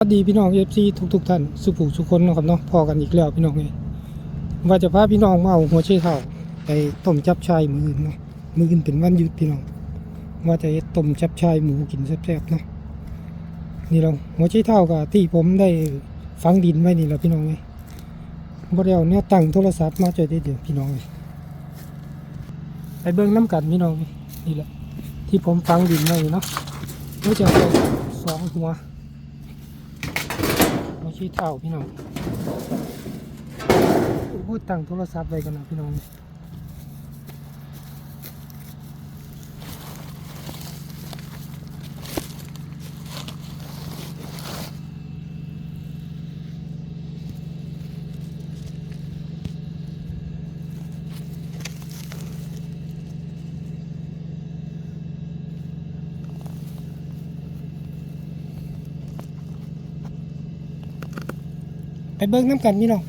สวัสดีพี่น้องเอฟซีทุกๆท่านสุขุสุคนนะครับเนาะพอกันอีกแล้วพี่น้องเอยว่าจะพาพี่น้องมาเอาหัวไชเท้าไปต้มจับชายมืออื่นเนาะมืออื่นเป็นวันหยุดพี่น้องว่าจะต้มจับชายหมูกินแซ่บๆเนาะนี่เราหัวไชเท้ากับที่ผมได้ฝังดินไว้นี่แหละพี่น้องเลยบ่ได้เอาแนวตั้งโทรศัพท์มาจะได้เดี๋ยวพี่น้องเลยไปเบิ่งน้ำกันพี่น้องนี่แหละที่ผมฝังดินไว้เนาะก็จะเอาสองหัว ขี้เท่าพี่น้องพูดตังโทรศัพท์ไปกันนะพี่น้อง ไปเบิ้งน้ำกันพี่น้อง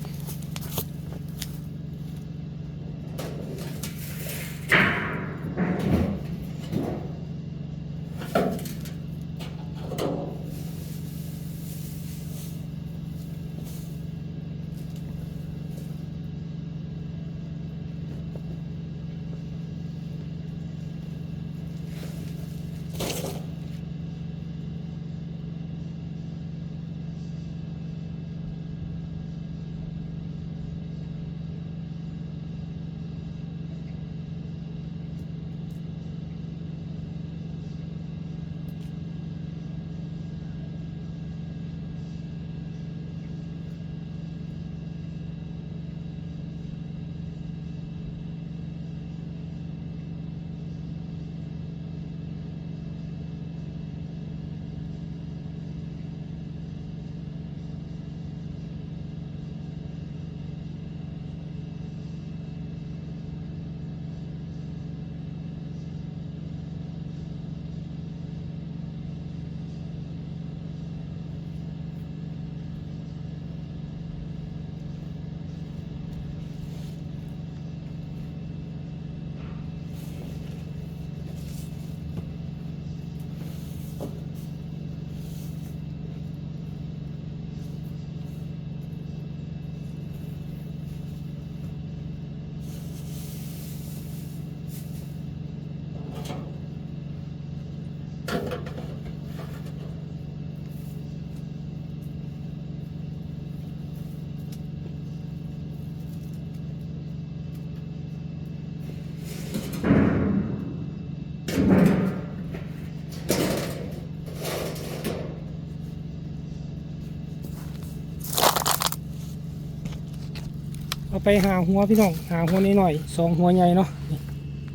เอาไปหาหัวพี่น้องหาหัวนิดหน่อยๆสองหัวใหญ่เนาะ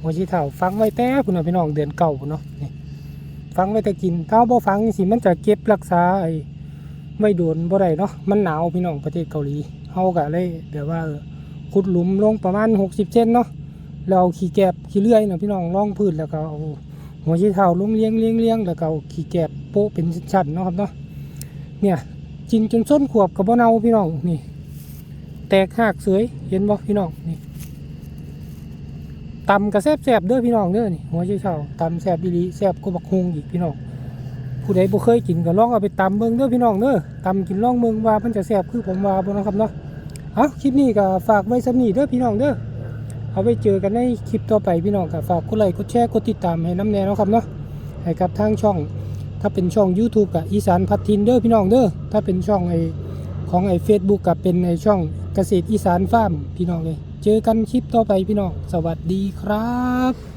หัวชีเท่าฟังไว้แต่คุณน่ะพี่น้องเดือนเก่าเนาะฟังไว้แต่กินถ้าบ่ฟังสิมันจะเก็บรักษาไอ้ไม่โดนบ่ได้เนาะมันหนาวพี่น้องประเทศเกาหลีเฮาก็เลยแบบว่าขุดหลุมลงประมาณ 60เซนเนาะเอาขี้แกบขี้เลื่อยน่ะพี่น้องรองพื้นแล้วก็เอาหัวชีเท่าลงเลี้ยงเลี้ยงเลี้ยงแล้วก็เอาขี้แกบโปะเป็นชั้นเนาะครับเนาะเนี่ยกินจนส้นขวบก็บ่เน่าพี่น้องนี่ แตกหักเสยเห็นบ่พี่น้องนี่ตำกระแซบแซบเด้อพี่น้องเด้อนี่หัวไชเท้าตำแซบบิลีแซบก็บักฮงอีกพี่น้องผู้ใดบ่เคยกินก็ลองเอาไปตำเบิ่งเด้อพี่น้องเด้อตำกินลองเบิ่งว่ามันจะแซบคือผมว่าบ่นะครับเนาะเอาคลิปนี้ก็ฝากไว้สำนีเด้อพี่น้องเด้อเอาไว้เจอกันในคลิปต่อไปพี่น้องก็ฝากกดไลค์กดแชร์กดติดตามให้น้ำแน่นะครับเนาะให้กับทางช่อง ถ้าเป็นช่อง YouTube กับอีสานพัดทินเด้อพี่น้องเด้อถ้าเป็นช่องไอ ของไอ้เฟซบุ๊กกับเป็นในช่องเกษตรอีสานฟาร์มพี่น้องเลย เจอกันคลิปต่อไปพี่น้อง สวัสดีครับ